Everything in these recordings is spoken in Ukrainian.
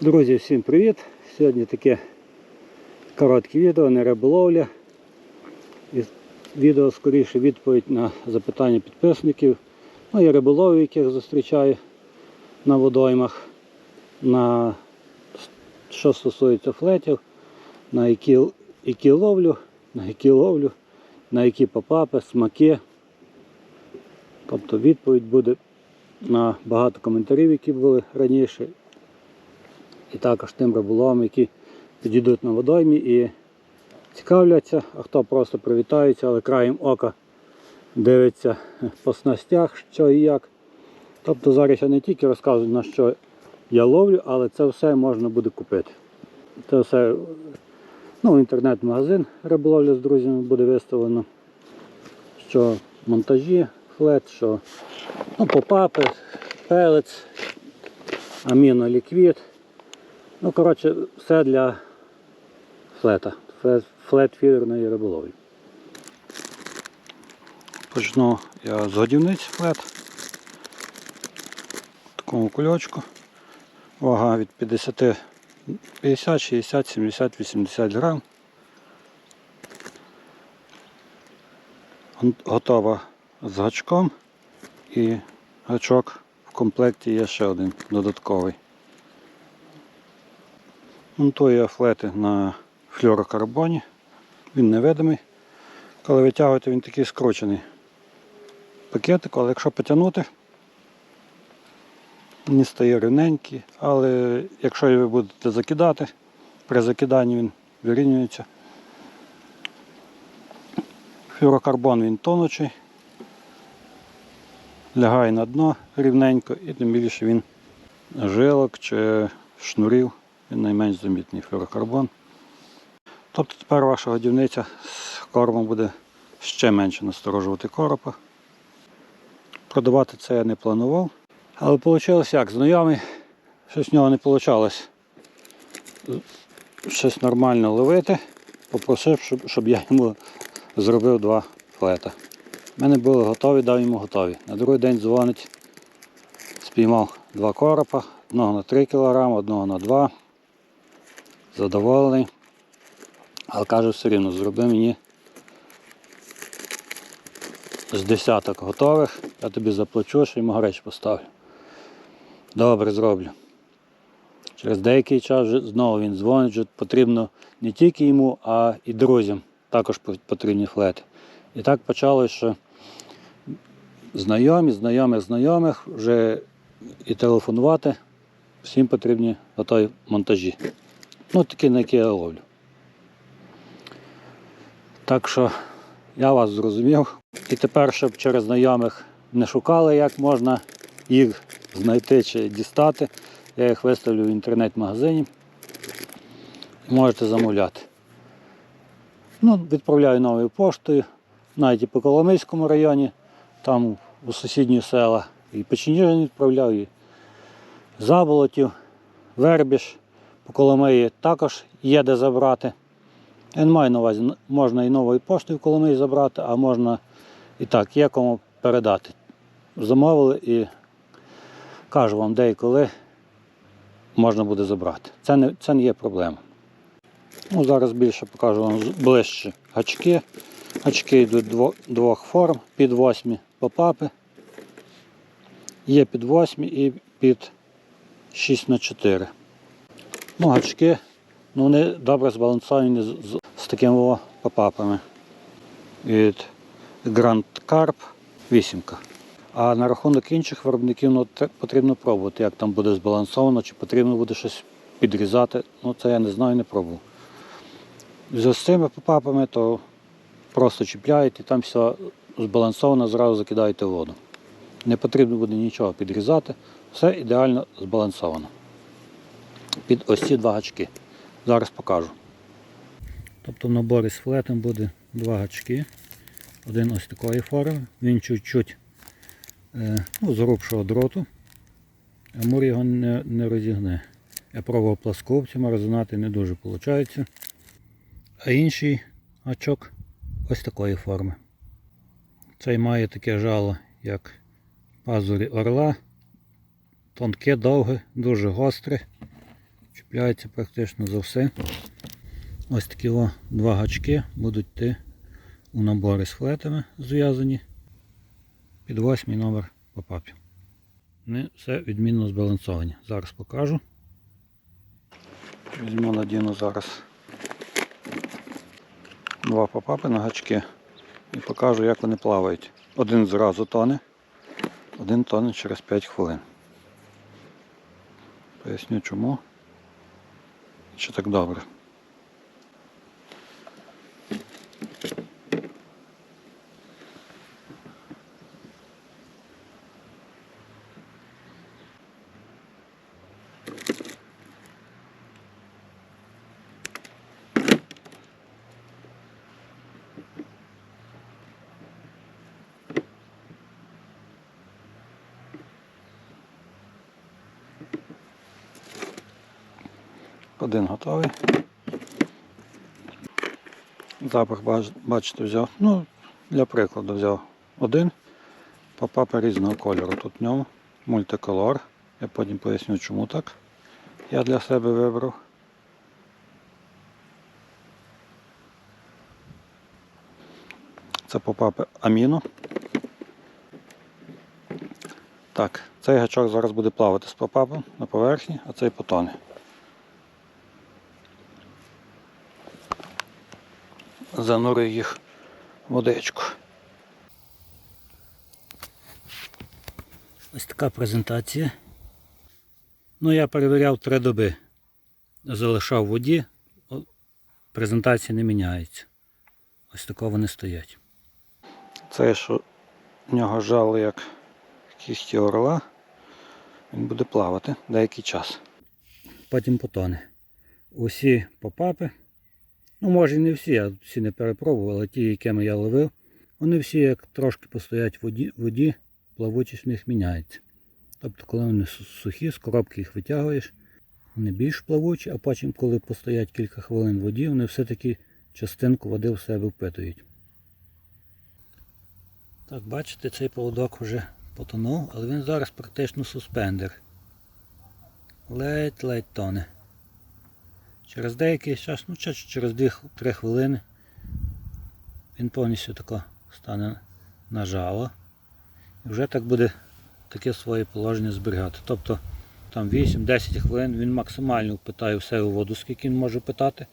Друзі, всім привіт! Сьогодні таке коротке відео, не риболовля. І відео скоріше відповідь на запитання підписників. Ну і риболовів, яких зустрічаю на водоймах. На що стосується флетів, на які, які ловлю, на які ловлю, на які попапи, смаки. Тобто відповідь буде на багато коментарів, які були раніше, і також тим риболовам, які підійдуть на водоймі і цікавляться, а хто просто привітається, але краєм ока дивиться по снастях, що і як. Тобто зараз я не тільки розказую, на що я ловлю, але це все можна буде купити. Це все ну, інтернет-магазин риболовля з друзями буде виставлено. Що монтажі, флет, що ну, попапи, пелець, аміноліквід. Ну, коротше, все для флета, флет, флет-фідерної риболовлі. Почну я з годівниць флет. В такому кульочку. Вага від 50, 50, 60, 70, 80 грам. Готова з гачком і гачок в комплекті є ще один додатковий. Монтую флети на флюорокарбоні. Він невидимий. Коли витягуєте, він такий скручений пакетик, але якщо потягнути, він стає рівненький, але якщо ви будете закидати, при закиданні він вирівнюється. Флюорокарбон він тонучий, лягає на дно рівненько і тим більше він жилок чи шнурів, він найменш замітний флюорокарбон. Тобто тепер ваша годівниця з кормом буде ще менше насторожувати коропа. Продавати це я не планував. Але вийшло як? Знайомий, щось в нього не вийшло щось нормально ловити. Попросив, щоб, щоб я йому зробив два флета. У мене були готові, дав йому готові. На другий день дзвонить, спіймав два коропа, одного на 3 кг, одного на 2 Задоволений. Але каже, все рівно, зроби мені з десяток готових, я тобі заплачу, що йому гареч поставлю. Добре, зроблю. Через деякий час вже знову він дзвонить, що потрібно не тільки йому, а і друзям також потрібні флети. І так почалося, що знайомі, знайомих, знайомих вже і телефонувати, всім потрібні готові монтажі. Ну, такі, на які я ловлю. Так що я вас зрозумів. І тепер, щоб через знайомих не шукали, як можна їх знайти чи дістати, я їх виставлю в інтернет-магазині можете замовляти. Ну, відправляю новою поштою, навіть і по Коломийському районі, там у сусідні села і Печеніжин відправляв, і Заболотів, Вербіж, по Коломиї також є де забрати. Я не маю на увазі, можна і новою поштою в Коломиї забрати, а можна і так, є кому передати. Замовили і кажу вам, де і коли можна буде забрати. Це не, це не є проблема. Ну, зараз більше покажу вам ближче гачки. Гачки йдуть дво- двох форм, під 8 попапи. Є під 8 і під 6 на 4 Ну, гачки, ну вони добре збалансовані з, з, такими попапами. Від Grand Carp 8. А на рахунок інших виробників ну, потрібно пробувати, як там буде збалансовано, чи потрібно буде щось підрізати. Ну це я не знаю, не пробував. З цими попапами то просто чіпляєте, і там все збалансовано, зразу закидаєте воду. Не потрібно буде нічого підрізати, все ідеально збалансовано. Під ось ці два гачки. Зараз покажу. Тобто в наборі з флетом буде два гачки. Один ось такої форми, він чуть-чуть е, ну, з грубшого дроту. Амур його не, не розігне. Я пробував пласковцями, розігнати не дуже виходить. А інший гачок ось такої форми. Цей має таке жало, як пазурі орла. Тонке, довге, дуже гостре. Чіпляється практично за все. Ось такі о, два гачки будуть йти у набори з флетами зв'язані. Під восьмий номер попапів. Вони все відмінно збалансовані. Зараз покажу. Візьму надіну зараз два попапи на гачки і покажу, як вони плавають. Один зразу тоне, один тоне через 5 хвилин. Поясню чому. Чи так добре. Один готовий. Запах бачите взяв. Ну, для прикладу взяв один. Попапи різного кольору. Тут в ньому мультиколор. Я потім поясню, чому так. Я для себе вибрав. Це попапи аміно. Так, цей гачок зараз буде плавати з попапом на поверхні, а цей потоне. Занурив їх в водичку. Ось така презентація. Ну, я перевіряв три доби. Залишав в воді, презентація не міняється. Ось тако вони стоять. Це, що в нього жало як кісті орла, він буде плавати деякий час. Потім потоне. Усі попапи Ну, може і не всі, я всі не перепробував, але ті, якими я ловив, вони всі як трошки постоять в воді, воді плавучість в них міняється. Тобто, коли вони сухі, з коробки їх витягуєш, вони більш плавучі, а потім, коли постоять кілька хвилин в воді, вони все-таки частинку води в себе впитують. Так, бачите, цей поводок вже потонув, але він зараз практично суспендер. Ледь-ледь тоне. Через деякий час, ну через 2-3 хвилини він повністю тако стане на жало. І вже так буде таке своє положення зберігати. Тобто там 8-10 хвилин він максимально впитає все у воду, скільки він може питати.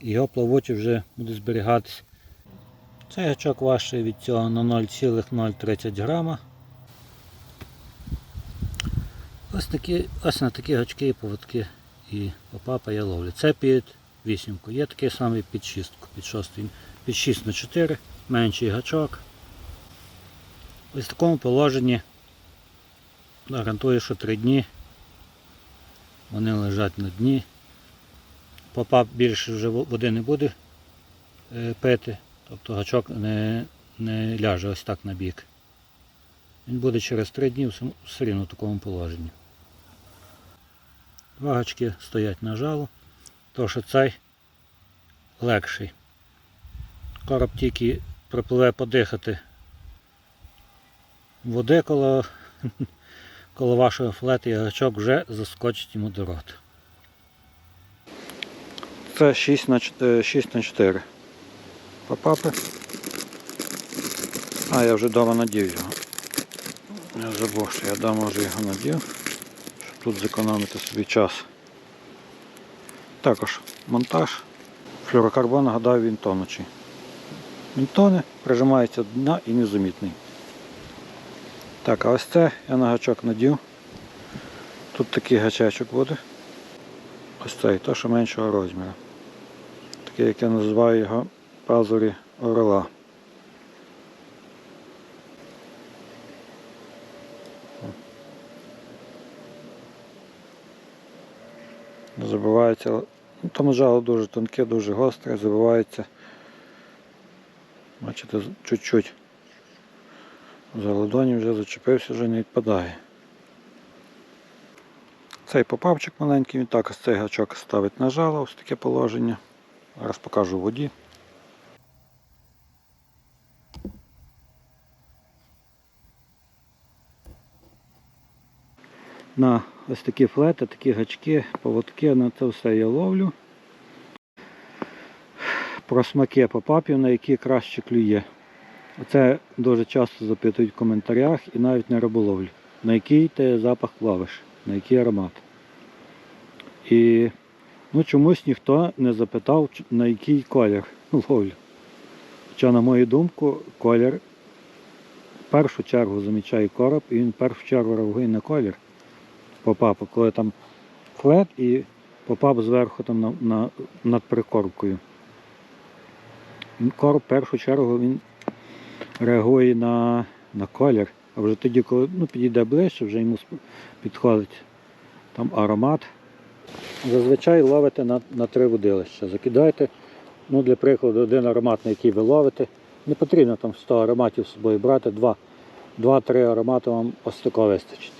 І його плавучі вже буде зберігатись. Цей гачок важчий від цього на 0,030 грама. Ось, такі, ось на такі гачки і поводки і попапа я ловлю. Це під вісімку. Є такий самий під шістку, під шостий. Під 6 на 4, менший гачок. Ось в такому положенні гарантую, що 3 дні вони лежать на дні. Попап більше вже води не буде е, пити, тобто гачок не, не ляже ось так на бік. Він буде через 3 дні все рівно в такому положенні. Два гачки стоять на жало, тому що цей легший. Короб тільки припливе подихати води коло, коло вашого флету і гачок вже заскочить йому до рота. Це 6 на 4. 6 на 4. Попапи. А, я вже вдома надів його. Я забув, що я вдома вже його надів тут зекономити собі час. Також монтаж. Флюрокарбон, нагадаю, він тонучий. Він тоне, прижимається до дна і незамітний. Так, а ось це я на гачок надів. Тут такий гачечок буде. Ось цей, то що меншого розміру. Такий, як я називаю його пазурі орла. Забивається, ну, там жало дуже тонке, дуже гостре, забивається. Бачите, чуть-чуть. За ладоні вже зачепився, вже не відпадає. Цей попавчик маленький, він також цей гачок ставить на жало, ось таке положення. Зараз покажу воді. На Ось такі флети, такі гачки, поводки, на це все я ловлю. Про смаки попапів, на які краще клює. Оце дуже часто запитують в коментарях і навіть на риболовлі. На який ти запах ловиш, на який аромат. І ну, чомусь ніхто не запитав, на який колір ловлю. Хоча, на мою думку, колір в першу чергу замічає короб, і він в першу чергу реагує на колір попапа, коли там флет і попап зверху там на, на, над прикормкою. Він- Короб в першу чергу він реагує на, на колір, а вже тоді, коли ну, підійде ближче, вже йому підходить там аромат. Зазвичай ловите на, на три водилища. Закидайте, ну, для прикладу, один аромат, на який ви ловите. Не потрібно там 100 ароматів з собою брати, два- два-три аромати вам ось такого вистачить.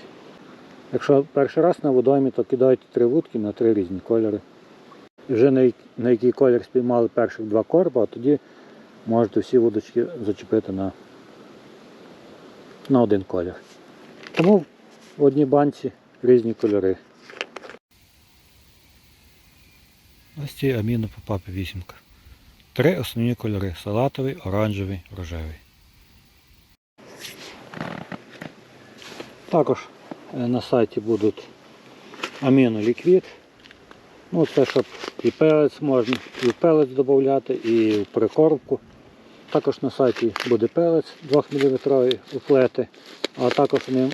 Якщо перший раз на водоймі, то кидайте три вудки на три різні кольори. І вже на, як- на який колір спіймали перших два корба, а тоді можете всі вудочки зачепити на, на один колір. Тому в одній банці різні кольори. Ось ці аміно по папі вісімка. Три основні кольори салатовий, оранжевий, рожевий. Також на сайті будуть аміно ліквід. Ну, це щоб і пелець можна, і в пелець додати, і в прикормку. Також на сайті буде пелець 2 мм у флети, а також ним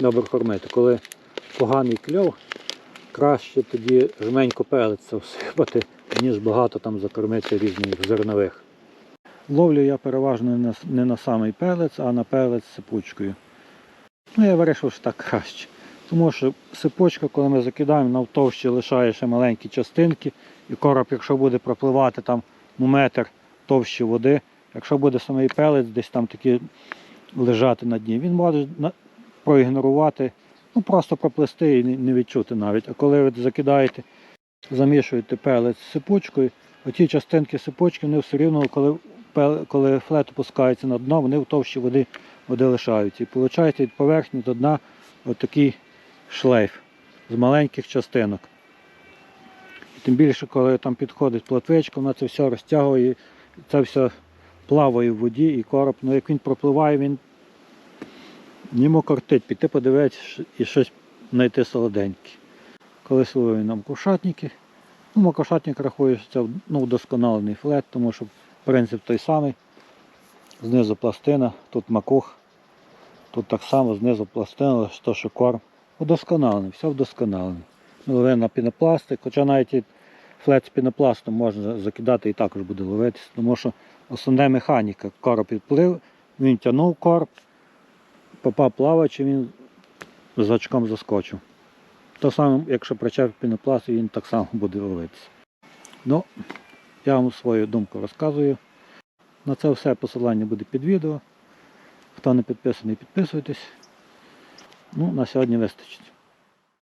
добре кормити. Коли поганий кльов, краще тоді жменько пелеця всипати, ніж багато там закормити різних зернових. Ловлю я переважно не на, не на самий пелець, а на пелець з сипучкою. Ну, я вирішив, що так краще. Тому що сипочка, коли ми закидаємо, на втовщі лишає ще маленькі частинки, і короб, якщо буде пропливати там ну, метр товщі води, якщо буде самий пелець десь там такі лежати на дні, він може проігнорувати, ну просто проплисти і не- відчути навіть. А коли ви закидаєте, замішуєте пелець з сипучкою, оті частинки сипучки, вони все рівно, коли, коли флет опускається на дно, вони в товщі води, води лишаються. І виходить від поверхні до дна отакий шлейф з маленьких частинок. І тим більше, коли там підходить платвичка, вона це все розтягує, це все плаває в воді і короб, ну як він пропливає, він йому кортить піти подивитися і щось знайти солоденьке. Колись ловив нам кошатники. Ну, макошатник рахує, що це ну, вдосконалений флет, тому що принцип той самий. Знизу пластина, тут макух, тут так само знизу пластина, що корм. Удосконалений, все вдосконалений. Ми ловили на пінопластик, хоча навіть і флет з пінопластом можна закидати і також буде ловитися, тому що основна механіка. Короб підплив, він тягнув короб, попав плаваючи, він з очком заскочив. То саме, якщо причеп пінопласт, він так само буде ловитися. Ну, я вам свою думку розказую. На це все посилання буде під відео. Хто не підписаний, підписуйтесь. Ну, на сьогодні вистачить.